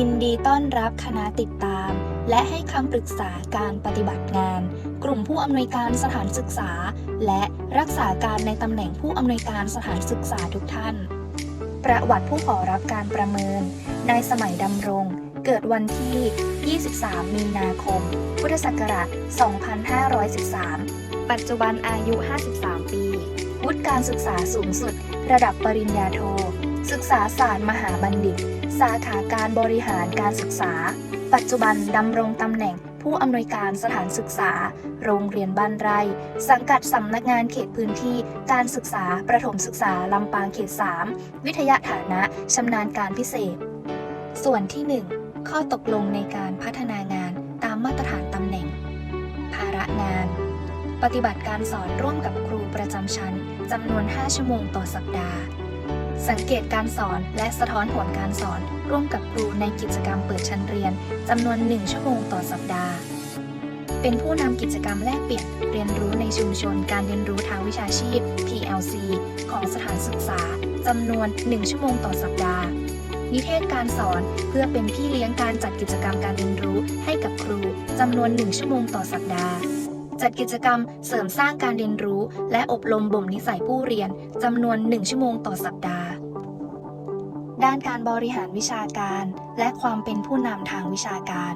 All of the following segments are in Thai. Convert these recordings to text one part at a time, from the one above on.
ยินดีต้อนรับคณะติดตาม และให้คำปรึกษาการปฏิบัติงาน กลุ่มผู้อำนวยการสถานศึกษา และรักษาการในตำแหน่งผู้อำนวยการสถานศึกษาทุกท่าน ประวัติผู้ขอรับการประเมินนายสมัยดำรง เกิดวันที่ 23 มีนาคม พุทธศักราช 2513 ปัจจุบันอายุ 53 ปี วุฒิการศึกษาสูงสุด ระดับปริญญาโท ศึกษาศาสตร์มหาบัณฑิต สาขาการบริหารการศึกษา ปัจจุบันดำรงตำแหน่งผู้อำนวยการสถานศึกษา โรงเรียนบ้านไร่ สังกัดสำนักงานเขตพื้นที่ การศึกษาประถมศึกษาลำปางเขต 3 วิทยาฐานะชำนาญการพิเศษ ส่วนที่ 1 ข้อตกลงในการพัฒนางานตามมาตรฐานตำแหน่ง ภาระงาน ปฏิบัติการสอนร่วมกับครูประจำชั้นจำนวน 5 ชั่วโมงต่อสัปดาห์ สังเกตการสอนและสะท้อนผลการสอน ร่วมกับครูในกิจกรรมเปิดชั้นเรียนจำนวน 1 ชั่วโมงต่อสัปดาห์ เป็นผู้นำกิจกรรมแลกเปลี่ยนเรียนรู้ในชุมชนการเรียนรู้ทางวิชาชีพ PLC ของสถานศึกษาจำนวน 1 ชั่วโมงต่อสัปดาห์ นิเทศการสอนเพื่อเป็นพี่เลี้ยงการจัดกิจกรรมการเรียนรู้ให้กับครูจำนวน 1 ชั่วโมงต่อสัปดาห์จัดกิจกรรมเสริมสร้างการเรียนรู้ และอบรมบ่มนิสัยผู้เรียนจำนวน 1 ชั่วโมงต่อสัปดาห์ ด้านการบริหารวิชาการ และความเป็นผู้นำทางวิชาการ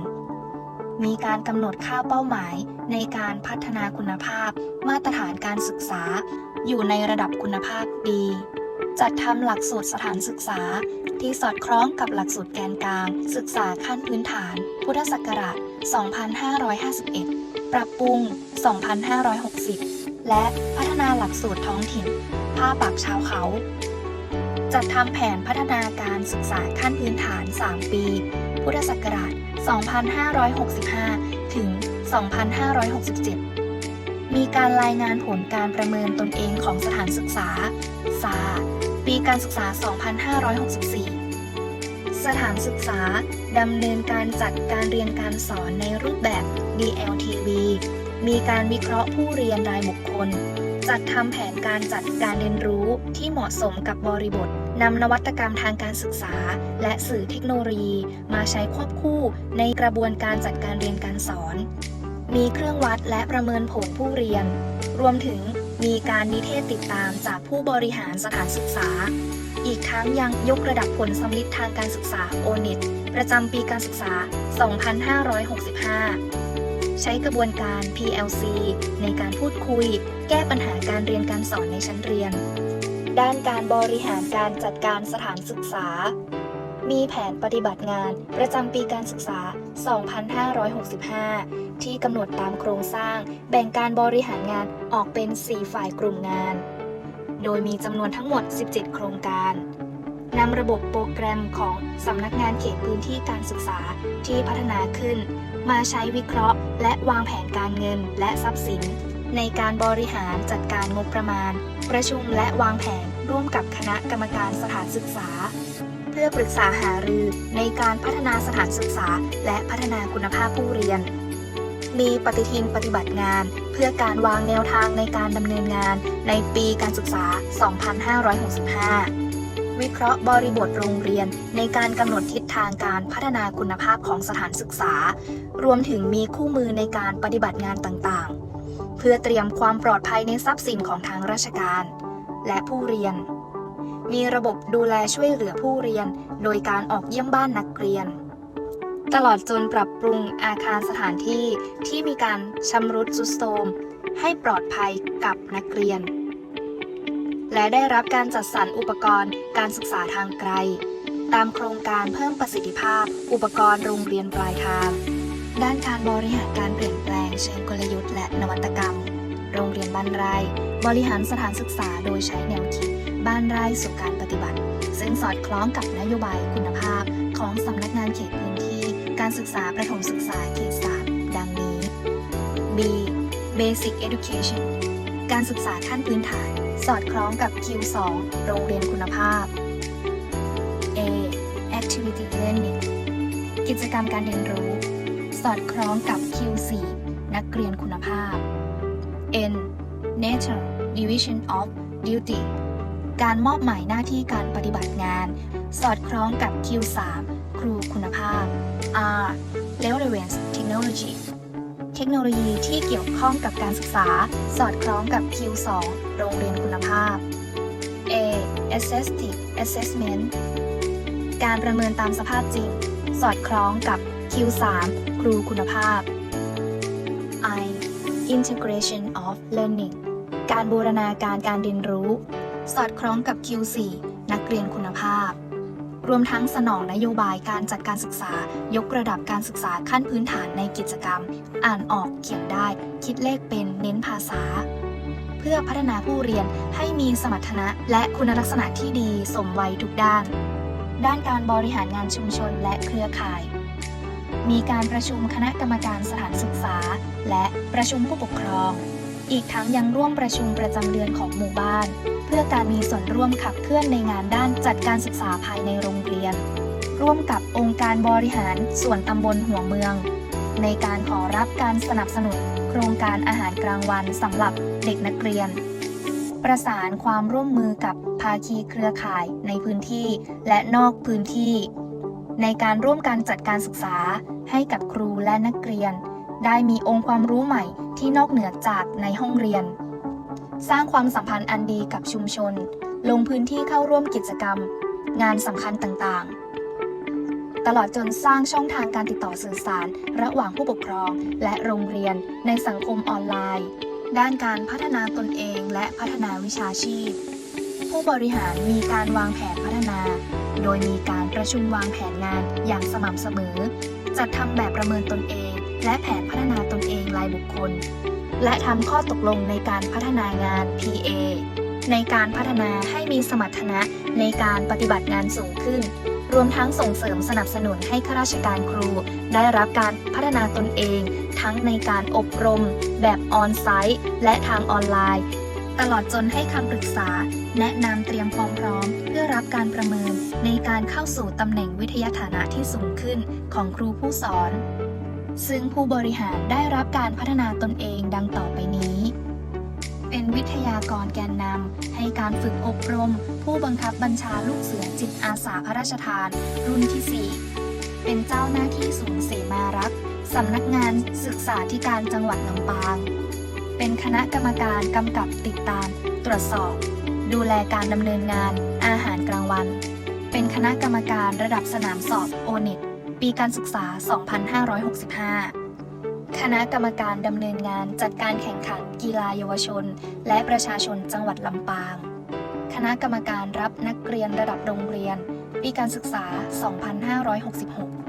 มีการกำหนดค่าเป้าหมายในการพัฒนาคุณภาพ มาตรฐานการศึกษา อยู่ในระดับคุณภาพดี จัดทำหลักสูตรสถานศึกษา ที่สอดคล้องกับหลักสูตรแกนกลาง ศึกษาขั้นพื้นฐาน พุทธศักราช 2551 ปรับปรุง 2560 และพัฒนาหลักสูตรท้องถิ่นภาปากชาวเขา จัดทำแผนพัฒนาการศึกษาขั้นพื้นฐาน 3 ปี พุทธศักราช 2565 ถึง 2567 มีการรายงานผลการประเมินตนเองของสถานศึกษา สา ปีการศึกษา 2564 สถานศึกษาดำเนินการจัดการเรียนการสอนในรูปแบบ DLTV มีการวิเคราะห์ผู้เรียนรายบุคคล จัดทำแผนการจัดการเรียนรู้ที่เหมาะสมกับบริบทนำนวัตกรรมทางการศึกษา และสื่อเทคโนโลยี มาใช้ควบคู่ในกระบวนการจัดการเรียนการสอน มีเครื่องวัดและประเมินผลผู้เรียน รวมถึงมีการนิเทศติดตามจากผู้บริหารสถานศึกษา อีกทั้งยังยกระดับผลสำลิดทางการศึกษา o n e t ประจำปีการศึกษา 2565 ใช้กระบวนการ PLC ในการพูดคุย แก้ปัญหาการเรียนการสอนในชั้นเรียน ด้านการบริหารการจัดการสถานศึกษา มีแผนปฏิบัติงานประจำปีการศึกษา 2565 ที่กำหนดตามโครงสร้าง แบ่งการบริหารงานออกเป็น 4 ฝ่ายกลุ่มงาน โดยมีจำนวนทั้งหมด 17 โครงการ นำระบบโปรแกรมของสำนักงานเขตพื้นที่การศึกษาที่พัฒนาขึ้น มาใช้วิเคราะห์ และวางแผนการเงินและทรัพย์สิน ในการบริหารจัดการงบประมาณ ประชุมและวางแผนร่วมกับคณะกรรมการสถานศึกษา เพื่อปรึกษาหารือในการพัฒนาสถานศึกษา และพัฒนาคุณภาพผู้เรียน มีปฏิทินปฏิบัติงาน เพื่อการวางแนวทางในการดำเนินงานในปีการศึกษา 2565 วิเคราะห์บริบทโรงเรียน ในการกำหนดทิศทางการพัฒนาคุณภาพของสถานศึกษา รวมถึงมีคู่มือในการปฏิบัติงานต่างๆ เพื่อเตรียมความปลอดภัยในทรัพย์สินของทางราชการ และผู้เรียน มีระบบดูแลช่วยเหลือผู้เรียน โดยการออกเยี่ยมบ้านนักเรียน ตลอดจนปรับปรุงอาคารสถานที่ที่มีการชำรุดทรุดโทรมให้ปลอดภัยกับนักเรียน และได้รับการจัดสรรอุปกรณ์การศึกษาทางไกล ตามโครงการเพิ่มประสิทธิภาพ อุปกรณ์โรงเรียนปลายทาง ด้านการบริหารการเปลี่ยนแปลงเชิงกลยุทธ์และนวัตกรรม โรงเรียนบ้านไร่บริหารสถานศึกษาโดยใช้แนวคิด บ้านไร่สู่การปฏิบัติ ซึ่งสอดคล้องกับนโยบายคุณภาพ ของสำนักงานเขตพื้นที่ การศึกษาประถมศึกษาเขตสามดังนี้ B Basic Education การศึกษาขั้นพื้นฐาน สอดคล้องกับ Q2 โรงเรียนคุณภาพ A Activity Learning กิจกรรมการเรียนรู้ สอดคล้องกับ Q4 นักเรียนคุณภาพ N Nature Division of Duty การมอบหมายหน้าที่การปฏิบัติงาน สอดคล้องกับ Q3 ครูคุณภาพ R Relevant Technology เทคโนโลยีที่เกี่ยวข้องกับการศึกษา สอดคล้องกับ Q2 โรงเรียนคุณภาพ A Assessment Assessment การประเมินตามสภาพจริง สอดคล้องกับ Q3 ครูคุณภาพ I Integration of Learning การบูรณาการการเรียนรู้ สอดคล้องกับ Q4 นักเรียนคุณภาพ รวมทั้งสนองนโยบายการจัดการศึกษา ยกระดับการศึกษาขั้นพื้นฐานในกิจกรรม อ่านออกเขียนได้ คิดเลขเป็นเน้นภาษา เพื่อพัฒนาผู้เรียนให้มีสมรรถนะ และคุณลักษณะที่ดีสมวัยทุกด้าน ด้านการบริหารงานชุมชนและเครือข่าย มีการประชุมคณะกรรมการสถานศึกษา และประชุมผู้ปกครอง อีกทั้งยังร่วมประชุมประจำเดือนของหมู่บ้าน เพื่อการมีส่วนร่วมขับเคลื่อนในงานด้านจัดการศึกษาภายในโรงเรียน ร่วมกับองค์การบริหารส่วนตำบลหัวเมือง ในการขอรับการสนับสนุน โครงการอาหารกลางวันสำหรับเด็กนักเรียน ประสานความร่วมมือกับภาคีเครือข่ายในพื้นที่และนอกพื้นที่ ในการร่วมการจัดการศึกษาให้กับครูและนักเรียน ได้มีองค์ความรู้ใหม่ที่นอกเหนือจากในห้องเรียน สร้างความสัมพันธ์อันดีกับชุมชน ลงพื้นที่เข้าร่วมกิจกรรม งานสำคัญต่างๆ ตลอดจนสร้างช่องทางการติดต่อสื่อสาร ระหว่างผู้ปกครองและโรงเรียนในสังคมออนไลน์ ด้านการพัฒนาตนเองและพัฒนาวิชาชีพ ผู้บริหารมีการวางแผนพัฒนา โดยมีการประชุมวางแผนงานอย่างสม่ำเสมอ จัดทำแบบประเมินตนเอง และแผนพัฒนาตนเองรายบุคคล และทำข้อตกลงในการพัฒนางาน PA ในการพัฒนาให้มีสมรรถนะในการปฏิบัติงานสูงขึ้น รวมทั้งส่งเสริมสนับสนุนให้ข้าราชการครู ได้รับการพัฒนาตนเอง ทั้งในการอบรม แบบออนไซต์ และทางออนไลน์ ตลอดจนให้คำปรึกษา แนะนำเตรียมความพร้อม เพื่อรับการประเมินในการเข้าสู่ตำแหน่งวิทยาฐานะที่สูงขึ้นของครูผู้สอน ซึ่งผู้บริหารได้รับการพัฒนาตนเองดังต่อไปนี้ เป็นวิทยากรแกนนำให้การฝึกอบรม ผู้บังคับบัญชาลูกเสือจิตอาสาพระราชทาน รุ่นที่ 4 เป็นเจ้าหน้าที่ศูนย์เสมารักษ์สำนักงานศึกษาธิการจังหวัดลำปาง เป็นคณะกรรมการกำกับติดตาม ตรวจสอบ ดูแลการดำเนินงานอาหารกลางวัน เป็นคณะกรรมการระดับสนามสอบโอเน็ต ปีการศึกษา 2565 คณะกรรมการดำเนินงานจัดการแข่งขันกีฬาเยาวชน และประชาชนจังหวัดลำปาง คณะกรรมการรับนักเรียนระดับโรงเรียน ปีการศึกษา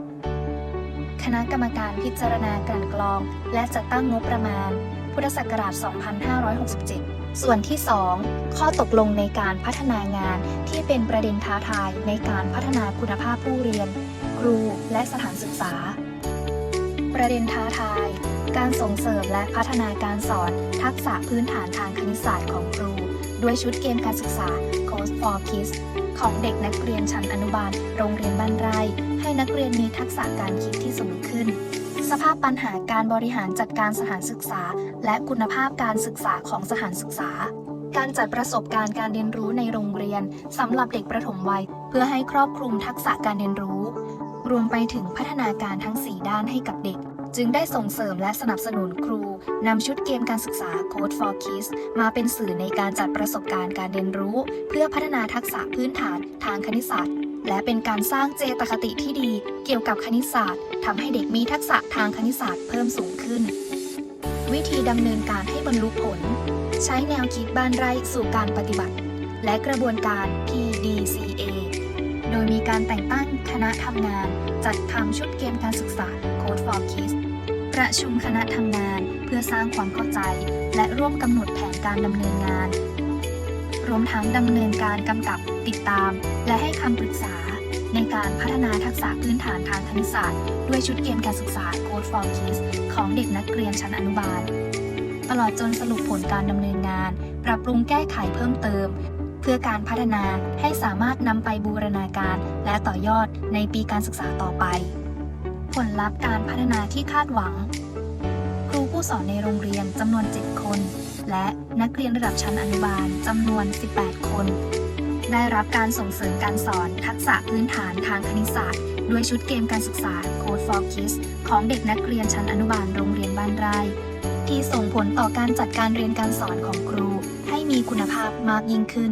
2566 คณะกรรมการพิจารณากลั่นกรอง และจัดตั้งงบประมาณ พุทธศักราช 2567 ส่วนที่ 2 ข้อตกลงในการพัฒนางานที่เป็นประเด็นท้าทายในการพัฒนาคุณภาพผู้เรียน ครูและสถานศึกษา ประเด็นท้าทาย การส่งเสริมและพัฒนาการสอนทักษะพื้นฐานทางคณิตศาสตร์ของครู ด้วยชุดเกมการศึกษา Code for Kids ของเด็กนักเรียนชั้นอนุบาล โรงเรียนบ้านไร่ ให้นักเรียนมีทักษะการคิดที่สูงขึ้น สภาพปัญหาการบริหารจัดการสถานศึกษา และคุณภาพการศึกษาของสถานศึกษา การจัดประสบการณ์การเรียนรู้ในโรงเรียนสำหรับเด็กประถมวัย เพื่อให้ครอบคลุมทักษะการเรียนรู้ รวมไปถึงพัฒนาการทั้ง 4 ด้านให้กับเด็ก จึงได้ส่งเสริมและสนับสนุนครูนำชุดเกมการศึกษา Code for Kids มาเป็นสื่อในการจัดประสบการณ์การเรียนรู้ เพื่อพัฒนาทักษะพื้นฐานทางคณิตศาสตร์ และเป็นการสร้างเจตคติที่ดีเกี่ยวกับคณิตศาสตร์ทำให้เด็กมีทักษะทางคณิตศาสตร์เพิ่มสูงขึ้น วิธีดำเนินการให้บรรลุผล ใช้แนวคิดบ้านไร่สู่การปฏิบัติ และกระบวนการ PDCA โดยมีการแต่งตั้งคณะทำงาน จัดทำชุดเกมการศึกษา Code for Kids ประชุมคณะทำงานเพื่อสร้างความเข้าใจ และร่วมกำหนดแผนการดำเนินงาน รวมทั้งดำเนินการกำกับติดตาม และให้คำปรึกษา ในการพัฒนาทักษะพื้นฐานทางคณิตศาสตร์ ด้วยชุดเกมการศึกษา Code for Kids ของเด็กนักเรียนชั้นอนุบาล ตลอดจนสรุปผลการดำเนินงาน ปรับปรุงแก้ไขเพิ่มเติม เพื่อการพัฒนาให้สามารถนำไปบูรณาการ และต่อยอดในปีการศึกษาต่อไป ผลลัพธ์การพัฒนาที่คาดหวัง ครูผู้สอนในโรงเรียนจำนวน 7 คน และนักเรียนระดับชั้นอนุบาลจำนวน 18 คน ได้รับการส่งเสริมการสอนทักษะพื้นฐานทางคณิตศาสตร์ ด้วยชุดเกมการศึกษา Code for Kids ของเด็กนักเรียนชั้นอนุบาลโรงเรียนบ้านไร่ ที่ส่งผลต่อการจัดการเรียนการสอนของครูให้มีคุณภาพมากยิ่งขึ้น